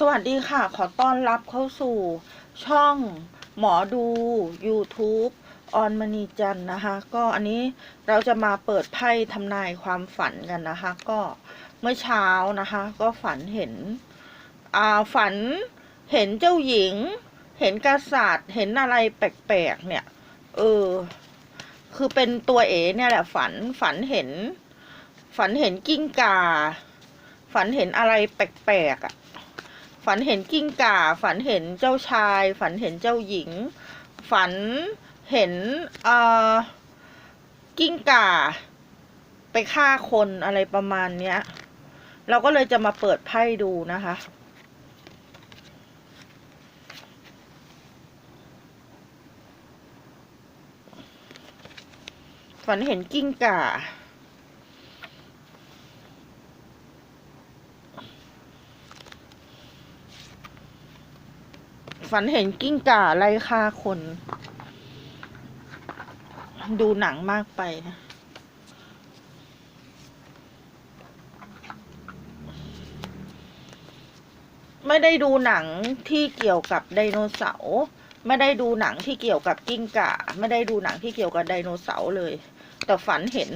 สวัสดีค่ะ ขอต้อนรับเข้าสู่ช่องหมอดู YouTube ออนมณีจันนะคะ ก็อันนี้เราจะมาเปิดไพ่ทำนายความฝันกันนะคะ ก็เมื่อเช้านะคะ ก็ฝันเห็นอ่าฝันเห็นเจ้าหญิง เห็นกษัตริย์ เห็นอะไรแปลกๆเนี่ย เออ คือเป็นตัวเอเนี่ยแหละฝันฝันเห็น ฝันเห็นกิ้งก่าฝันเห็นอะไรแปลกๆอะ ฝันเห็นกิ้งก่า ฝันเห็นเจ้าชาย ฝันเห็นเจ้าหญิง ฝันเห็นเอ่อกิ้งก่า ไปฆ่าคนอะไรประมาณเนี้ย เราก็เลยจะมาเปิดไพ่ดูนะคะฝันเห็นกิ้งก่า ฝันเห็นกิ้งก่าไล่ฆ่าคน ดูหนังมากไปนะไม่ได้ดูหนังที่เกี่ยวกับไดโนเสาร์ไม่ได้ดูหนังที่เกี่ยวกับกิ้งก่า ไม่ได้ดูหนังที่เกี่ยวกับไดโนเสาร์เลย แต่ฝันเห็น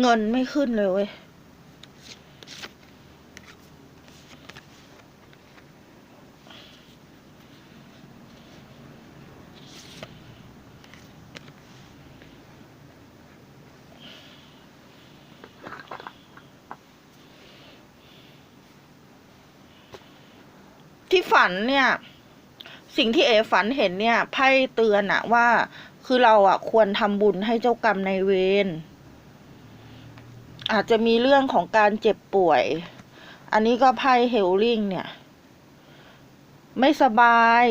เงินไม่ขึ้นเลยเว้ยที่ฝันเนี่ย สิ่งที่เอฝันเห็นเนี่ยไพ่เตือนอะว่า คือเราอะควรทำบุญให้เจ้ากรรมในเวร อาจจะมีเรื่องของการเจ็บป่วย อันนี้ก็ไพ่เฮลลิงเนี่ย ไม่สบาย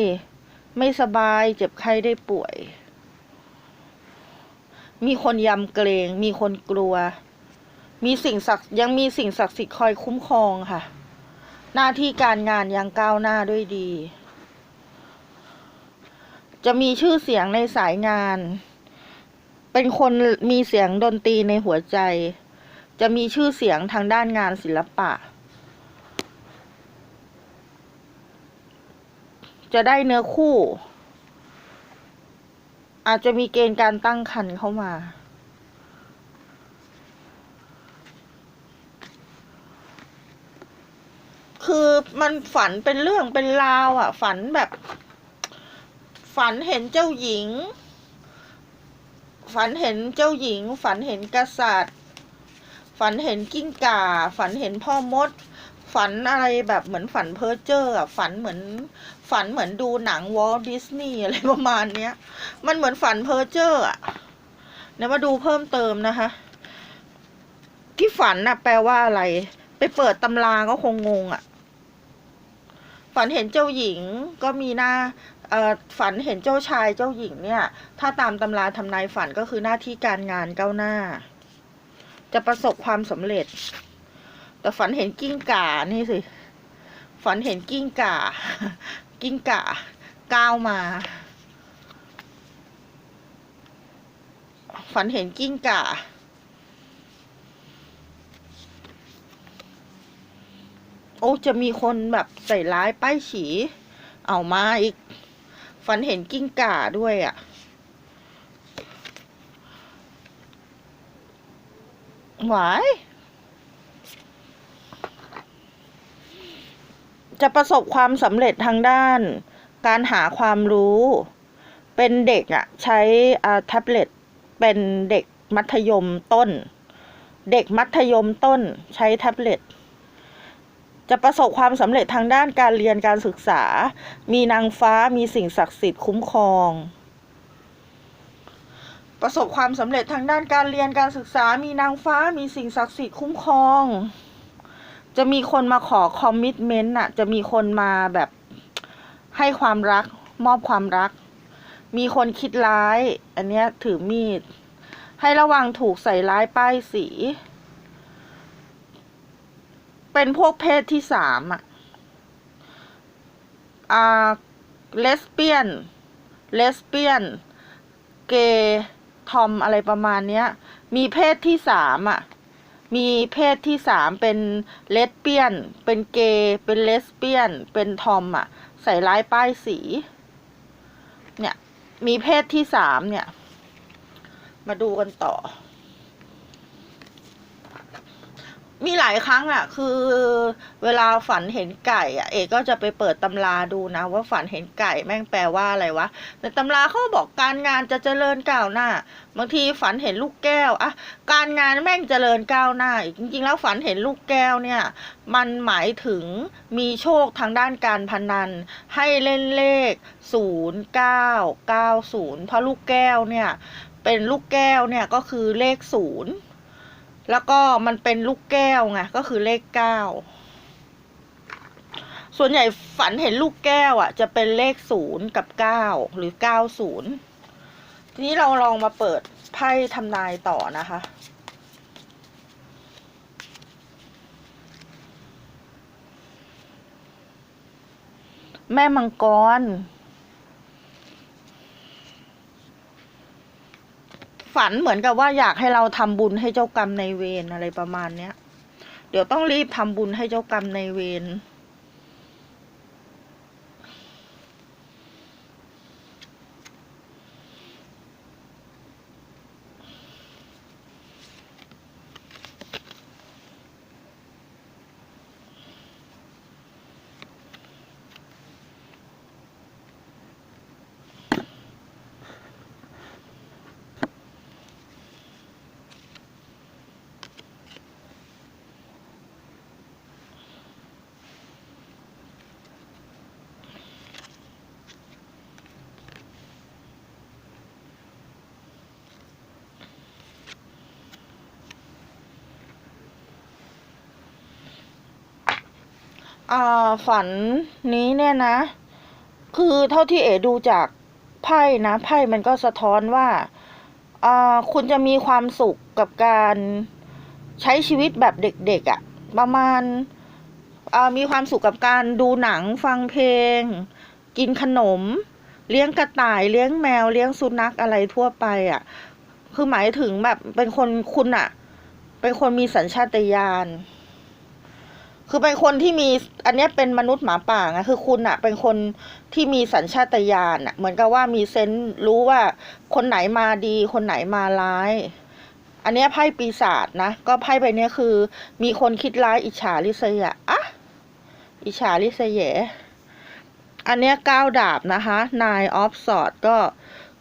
ไม่สบาย เจ็บไข้ได้ป่วย มีคนยำเกรง มีคนกลัว มีสิ่งศักดิ์ยังมีสิ่งศักดิ์สิทธิ์คอยคุ้มครองค่ะ หน้าที่การงานยังก้าวหน้าด้วยดี จะมีชื่อเสียงในสายงาน เป็นคนมีเสียงดนตรีในหัวใจ จะมีชื่อเสียงทางด้านงานศิลปะ จะได้เนื้อคู่ อาจจะมีเกณฑ์การตั้งครรภ์เข้ามา คือมันฝันเป็นเรื่องเป็นราวอะ ฝันแบบ ฝันเห็นเจ้าหญิง ฝันเห็นเจ้าหญิง ฝันเห็นกษัตริย์ ฝันเห็นกิ้งก่า ฝันเห็นพ่อมด ฝันอะไรแบบเหมือนฝันเพ้อเจ้อฝันเหมือนฝันเหมือนดูหนังวอลดิสนีย์อะไรประมาณเนี้ย มันเหมือนฝันเพ้อเจ้ออะเดี๋ยวมาดูเพิ่มเติมนะคะ ที่ฝันน่ะ แปลว่าอะไร ไปเปิดตำราก็คงงงอะฝันเห็นเจ้าหญิงก็มีหน้าฝันเห็นเจ้าชายเจ้าหญิงเนี่ย ถ้าตามตำราทำนายฝันก็คือหน้าที่การงานก้าวหน้า จะประสบความสำเร็จ แต่ฝันเห็นกิ้งก่านี่สิ ฝันเห็นกิ้งก่า กิ้งก่าก้าวมา ฝันเห็นกิ้งก่าโอ้จะมีคนแบบใส่ร้ายป้ายฉี เอามาอีก ฝันเห็นกิ้งก่าด้วยอะ่ะ หวายจะประสบความสำเร็จทางด้าน การหาความรู้ เป็นเด็กอะใช้แท็บเล็ตเป็นเด็กมัธยมต้น เด็กมัธยมต้นใช้แท็บเล็ตจะประสบความสำเร็จทางด้านการเรียนการศึกษา มีนางฟ้ามีสิ่งศักดิ์สิทธิ์คุ้มครอง ประสบความสำเร็จทางด้านการเรียนการศึกษา มีนางฟ้า มีสิ่งศักดิ์สิทธิ์คุ้มครอง จะมีคนมาขอคอมมิชเมนต์อะจะมีคนมาแบบให้ความรัก มอบความรัก มีคนคิดร้าย อันเนี้ยถือมีด ให้ระวังถูกใส่ร้ายป้ายสี เป็นพวกเพศที่สามอะอ่าเลสเบี้ยน เลสเบี้ยน เกย์ ทอมอะไรประมาณเนี้ย มีเพศที่สามอะ มีเพศที่สามเป็นเลสเบี้ยน เป็นเกย์ เป็นเลสเบี้ยน เป็นทอมอะ ใส่ร้ายป้ายสี เนี่ย มีเพศที่สามเนี่ย มาดูกันต่อ มีหลายครั้งอะ คือเวลาฝันเห็นไก่อะ เอกก็จะไปเปิดตำราดูนะ ว่าฝันเห็นไก่แม่งแปลว่าอะไรวะในตำราเขาบอกการงานจะเจริญก้าวหน้า บางทีฝันเห็นลูกแก้วอะการงานแม่งเจริญก้าวหน้าอีกจริงๆ แล้วฝันเห็นลูกแก้วเนี่ย มันหมายถึงมีโชคทางด้านการพนัน ให้เล่นเลขศูนย์เก้าเก้าศูนย์เพราะลูกแก้วเนี่ย เป็นลูกแก้วเนี่ยก็คือเลขศูนย์ แล้วก็มันเป็นลูกแก้วไงก็คือเลขเก้าส่วนใหญ่ฝันเห็นลูกแก้วอะ จะเป็นเลขศูนย์กับเก้าหรือเก้าศูนย์ทีนี้เราลองมาเปิดไพ่ทำนายต่อนะคะแม่มังกร ฝันเหมือนกับว่าอยากให้เราทำบุญให้เจ้ากรรมในเวรอะไรประมาณเนี้ย เดี๋ยวต้องรีบทำบุญให้เจ้ากรรมในเวร อ่าฝันนี้เนี่ยนะ คือเท่าที่เอ๋ดูจากไพ่นะไพ่มันก็สะท้อนว่าอ่าคุณจะมีความสุขกับการใช้ชีวิตแบบเด็กๆอะ่ะ ประมาณอ่ามีความสุขกับการดูหนังฟังเพลง กินขนม เลี้ยงกระต่ายเลี้ยงแมวเลี้ยงสุนัขอะไรทั่วไปอะ่ะ คือหมายถึงแบบเป็นคนคุณอะ่ะ เป็นคนมีสัญชาตญาณ คือเป็นคนที่มีอันนี้เป็นมนุษย์หมาป่าไงคือคุณอะเป็นคนที่มีสัญชาตญาณอะเหมือนกับว่ามีเซนส์รู้ว่าคนไหนมาดี คนไหนมาร้าย อันนี้ไพ่ปีศาจนะ ก็ไพ่ใบนี้คือ มีคนคิดร้ายอิจฉาริษยาอะอิจฉาริษยาอันนี้ก้าวดาบนะคะ nine of swords ก็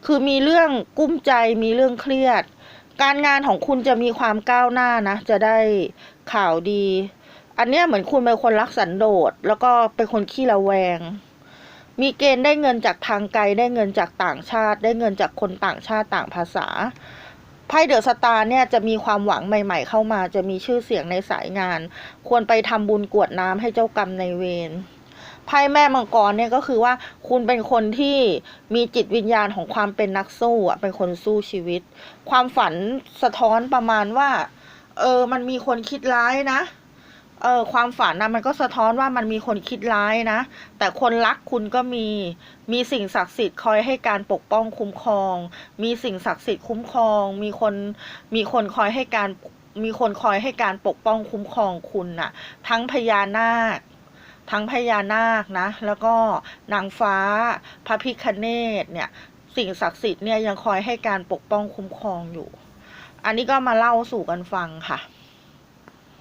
คือมีเรื่องกุ้มใจมีเรื่องเครียด การงานของคุณจะมีความก้าวหน้านะ จะได้ข่าวดี อันเนี้ยเหมือนคุณเป็นคนรักสันโดษแล้วก็เป็นคนขี้ระแวง มีเกณฑ์ได้เงินจากทางไกล ได้เงินจากต่างชาติ ได้เงินจากคนต่างชาติต่างภาษาไพ่เดอะสตาร์เนี่ยจะมีความหวังใหม่ ๆ เข้ามา จะมีชื่อเสียงในสายงาน ควรไปทำบุญกวดน้ำให้เจ้ากรรมในเวรไพ่แม่มังกรเนี่ยก็คือว่าคุณเป็นคนที่มีจิตวิญญาณของความเป็นนักสู้อะเป็นคนสู้ชีวิต ความฝันสะท้อนประมาณว่า เออ มันมีคนคิดร้ายนะ เออความฝันนะมันก็สะท้อนว่ามันมีคนคิดร้ายนะ แต่คนรักคุณก็มีมีสิ่งศักดิ์สิทธิ์คอยให้การปกป้องคุ้มครอง มีสิ่งศักดิ์สิทธิ์คุ้มครอง มีคนมีคนคอยให้การมีคนคอยให้การปกป้องคุ้มครองคุณน่ะ ทั้งพญานาคทั้งพญานาคนะ แล้วก็นางฟ้าพระพิคเนตเนี่ย สิ่งศักดิ์สิทธิ์เนี่ยยังคอยให้การปกป้องคุ้มครองอยู่ อันนี้ก็มาเล่าสู่กันฟังค่ะ